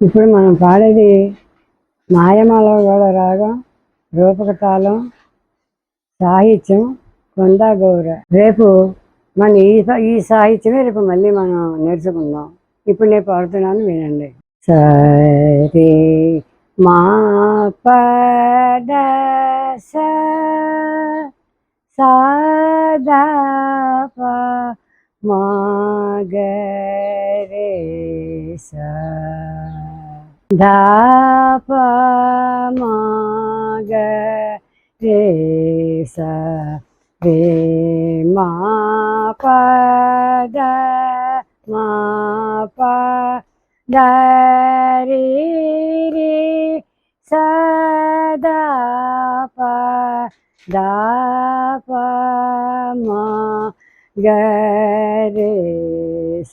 ఇప్పుడు మనం పాడేది మాయమాల కూడా రాగం రూపకతాళం సాహిత్యం కొండా గౌర. రేపు మన ఈ ఈ సాహిత్యమే రేపు మళ్ళీ మనం నేర్చుకుందాం. ఇప్పుడు నేను పాడుతున్నాను వినండి. సరే మా పద స సాదా మా గరే రే సా ധാപ മാഗ രേസ രേമാ പദ മാ പദ രീ രീ സദാ പ ദാപ മാ ഗ രേ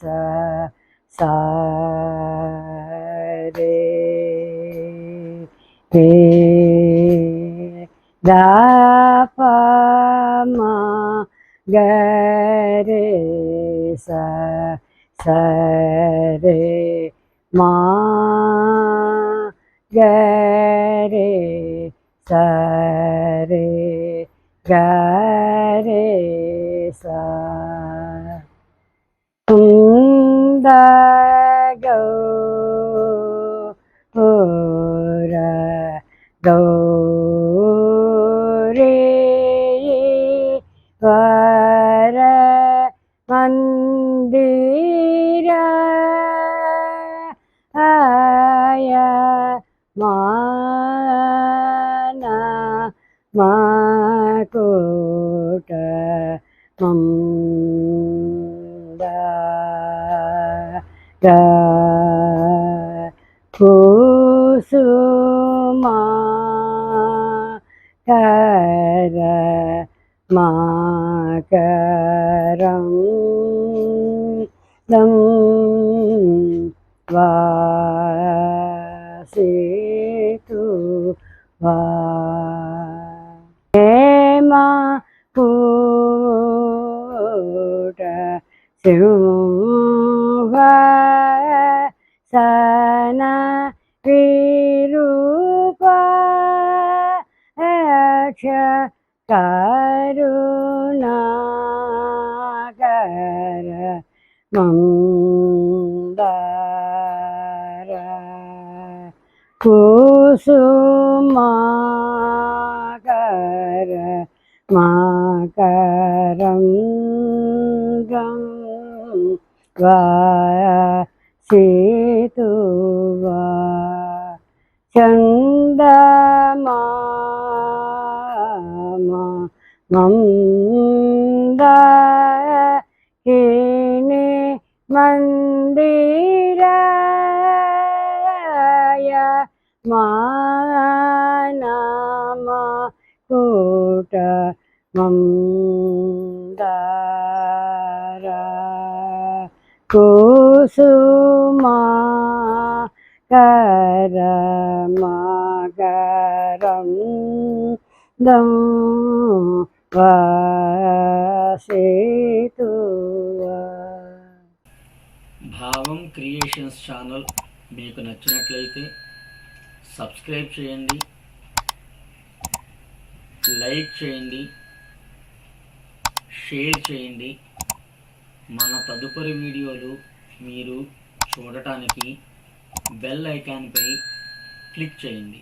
സ സ പേ ദാപമാ ഗരേ സ സരേ മാ ഗരേ സരേ ഗരേ സ. തുന്ദ ഗൗരേ വര മന്ദിര ആയ മാന മാകൂട്ട മന്ദ ഗ കര മാകരം ദം വാസേതു വാ. ഹേമ കൂട സിംഹ സന വിരൂപ അക്ഷ കരുണാകര മന്ദര കുസുമാകര മാകരം വാ ചന്ദമാമ മന്ദ കിണി മന്ദിരായ മാനാമ കൂട്ട മന്ദാര കുസുമാ കരമകരം ദം భావం క్రియేషన్స్ ఛానల్ మీకు నచ్చినట్లయితే సబ్స్క్రైబ్ చేయండి లైక్ చేయండి షేర్ చేయండి. మన తదుపరి వీడియోలు మీరు చూడటానికి బెల్ ఐకాన్పై క్లిక్ చేయండి.